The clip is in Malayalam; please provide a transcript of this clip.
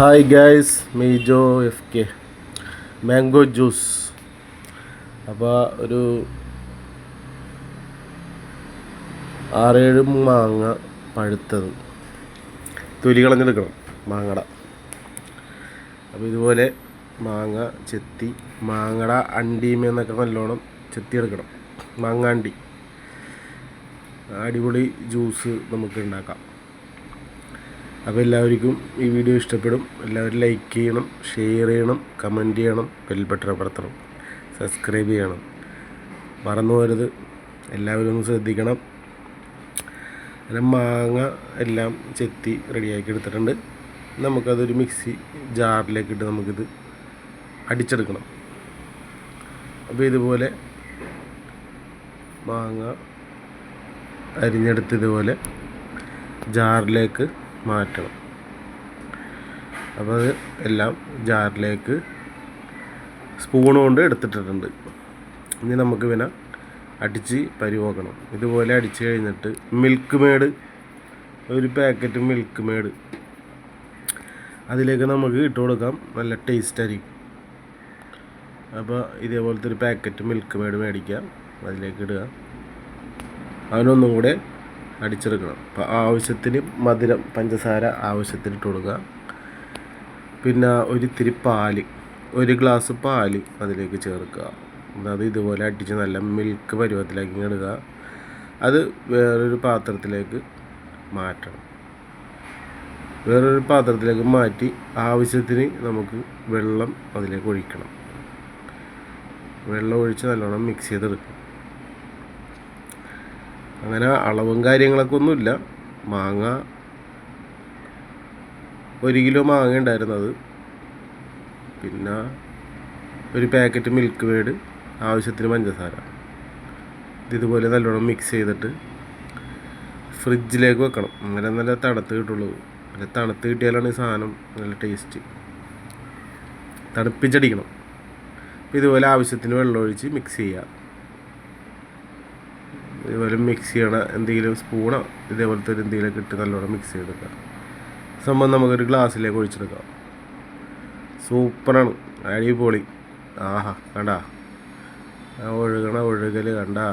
Hi guys Meejo F K mango juice അപ്പോൾ ഒരു ആറേഴ് മാങ്ങ പഴുത്തത്. തൊലി കളഞ്ഞെടുക്കണം മാങ്ങട. അപ്പോൾ ഇതുപോലെ മാങ്ങ ചെത്തി മാങ്ങട അണ്ടിമേന്നൊക്കെ നല്ലോണം ചെത്തിയെടുക്കണം. മാങ്ങാണ്ടി. അടിപൊളി ജ്യൂസ് നമുക്ക് ഉണ്ടാക്കാം. അപ്പോൾ എല്ലാവർക്കും ഈ വീഡിയോ ഇഷ്ടപ്പെടും. എല്ലാവരും ലൈക്ക് ചെയ്യണം ഷെയർ ചെയ്യണം കമന്റ് ചെയ്യണം ബെൽ ബട്ടൺ സബ്സ്ക്രൈബ് ചെയ്യണം. മറന്നു പോരുത് എല്ലാവരും ഒന്ന് ശ്രദ്ധിക്കണം. അങ്ങനെ മാങ്ങ എല്ലാം ചെത്തി റെഡിയാക്കി എടുത്തിട്ടുണ്ട്. നമുക്കതൊരു മിക്സി ജാറിലേക്ക് ഇട്ട് നമുക്കിത് അടിച്ചെടുക്കണം. അപ്പോൾ ഇതുപോലെ മാങ്ങ അരിഞ്ഞെടുത്ത് ഇതുപോലെ ജാറിലേക്ക് മാറ്റണം. അപ്പോൾ എല്ലാം ജാറിലേക്ക് സ്പൂൺ കൊണ്ട് എടുത്തിട്ടിട്ടുണ്ട്. ഇനി നമുക്ക് പിന്നെ അടിച്ച് പരിവോക്കണം. ഇതുപോലെ അടിച്ച് കഴിഞ്ഞിട്ട് മിൽക്ക് മേഡ് ഒരു പാക്കറ്റ് മിൽക്ക് മേഡ് അതിലേക്ക് നമുക്ക് ഇട്ട് കൊടുക്കാം. നല്ല ടേസ്റ്റ് ആയിരിക്കും. അപ്പോൾ ഇതേപോലത്തെ ഒരു പാക്കറ്റ് മിൽക്ക് മേഡ് മേടിക്കാം. അതിലേക്ക് ഇടുക. അതിനൊന്നും കൂടെ അടിച്ചെടുക്കണം. അപ്പോൾ ആവശ്യത്തിന് മധുരം പഞ്ചസാര ആവശ്യത്തിന് ഇട്ട് കൊടുക്കുക. പിന്നെ ഒരു ഇത്തിരി പാൽ ഒരു ഗ്ലാസ് പാൽ അതിലേക്ക് ചേർക്കുക. അത് ഇതുപോലെ അടിച്ച് നല്ല മിൽക്ക് പരുവത്തിലാക്കി ഇടുക. അത് വേറൊരു പാത്രത്തിലേക്ക് മാറ്റണം. വേറൊരു പാത്രത്തിലേക്ക് മാറ്റി ആവശ്യത്തിന് നമുക്ക് വെള്ളം അതിലേക്ക് ഒഴിക്കണം. വെള്ളം ഒഴിച്ച് നല്ലോണം മിക്സ് ചെയ്തെടുക്കണം അങ്ങനെ അളവും കാര്യങ്ങളൊക്കെ ഒന്നുമില്ല മാങ്ങ ഒരു കിലോ മാങ്ങ ഉണ്ടായിരുന്നത്. പിന്നെ ഒരു പാക്കറ്റ് മിൽക്ക് വേട് ആവശ്യത്തിന് പഞ്ചസാര. ഇത് ഇതുപോലെ നല്ലോണം മിക്സ് ചെയ്തിട്ട് ഫ്രിഡ്ജിലേക്ക് വെക്കണം. അങ്ങനെ നല്ല തണുത്ത് കിട്ടുള്ളൂ. നല്ല തണുത്ത് കിട്ടിയാലാണ് ഈ സാധനം നല്ല ടേസ്റ്റ് തണുപ്പിച്ചടിക്കണം. ഇതുപോലെ ആവശ്യത്തിന് വെള്ളം ഒഴിച്ച് മിക്സ് ചെയ്യുക ഇതുപോലെ മിക്സ് ചെയ്യണ എന്തെങ്കിലും സ്പൂണോ ഇതേപോലത്തെ ഒരു എന്തെങ്കിലും ഇട്ട് നല്ലോണം മിക്സ് ചെയ്തെടുക്കാം സംഭവം നമുക്കൊരു ഗ്ലാസ്സിലേക്ക് ഒഴിച്ചെടുക്കാം. സൂപ്പറാണ് അടിപൊളി. ആഹാ കണ്ടാ? ഒഴുകണ ഒഴുകൽ കണ്ടാ?